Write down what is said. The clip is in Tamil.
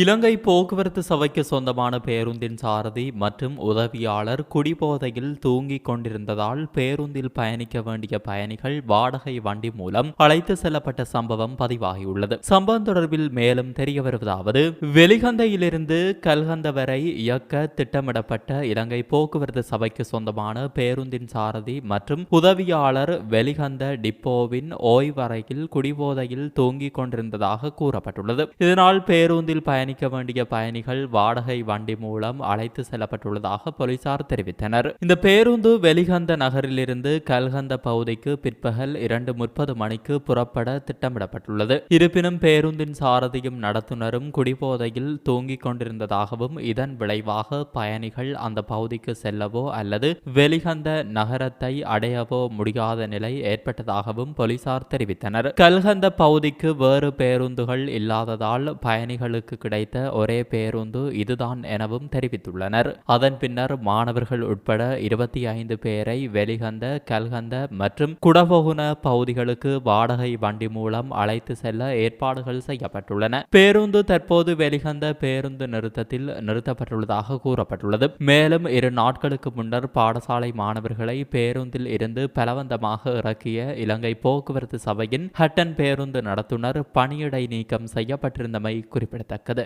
இலங்கை போக்குவரத்து சபைக்கு சொந்தமான பேருந்தின் சாரதி மற்றும் உதவியாளர் குடிபோதையில் தூங்கிக் கொண்டிருந்ததால் பேருந்தில் பயணிக்க வேண்டிய பயணிகள் வாடகை வண்டி மூலம் அழைத்து செல்லப்பட்ட சம்பவம் பதிவாகியுள்ளது. சம்பவம் தொடர்பில் மேலும் தெரிய வருவதாவது வெளிகந்தையிலிருந்து கல்கந்த வரை இயக்க திட்டமிடப்பட்ட இலங்கை போக்குவரத்து சபைக்கு சொந்தமான பேருந்தின் சாரதி மற்றும் உதவியாளர் வெளிகந்த டிப்போவின் ஓய்வறையில் குடிபோதையில் தூங்கிக் கொண்டிருந்ததாக கூறப்பட்டுள்ளது. இதனால் பேருந்தில் பயணிக்க வேண்டிய பயணிகள் வாடகை வண்டி மூலம் அழைத்து செல்லப்பட்டுள்ளதாக போலீசார் தெரிவித்தனர். இந்த பேருந்து வெளிகந்த நகரிலிருந்து கல்கந்த பகுதிக்கு பிற்பகல் இரண்டு முப்பது மணிக்கு புறப்பட திட்டமிடப்பட்டுள்ளது. இருப்பினும் பேருந்தின் சாரதியும் நடத்துனரும் குடிபோதையில் தூங்கிக் கொண்டிருந்ததாகவும் இதன் விளைவாக பயணிகள் அந்த பகுதிக்கு செல்லவோ அல்லது வெளிகந்த நகரத்தை அடையவோ முடியாத நிலை ஏற்பட்டதாகவும் போலீசார் தெரிவித்தனர். கல்கந்த பகுதிக்கு வேறு பேருந்துகள் இல்லாததால் பயணிகளுக்கு கிடைத்த ஒரே பேருந்து இதுதான் எனவும் தெரிவித்துள்ளனர். அதன் பின்னர் மாணவர்கள் உட்பட இருபத்தி ஐந்து பேரை வெளிகந்த கல்கந்த மற்றும் குடபோகுன பகுதிகளுக்கு வாடகை வண்டி மூலம் அழைத்து செல்ல ஏற்பாடுகள் செய்யப்பட்டுள்ளன. பேருந்து தற்போது வெளிகந்த பேருந்து நிறுத்தத்தில் நிறுத்தப்பட்டுள்ளதாக கூறப்பட்டுள்ளது. மேலும் இரு நாட்களுக்கு முன்னர் பாடசாலை மாணவர்களை பேருந்தில் இருந்து பலவந்தமாக இறக்கிய இலங்கை போக்குவரத்து சபையின் ஹட்டன் பேருந்து நடத்துனர் பணியிடை நீக்கம் செய்யப்பட்டிருந்தமை குறிப்பிடத்தக்கது.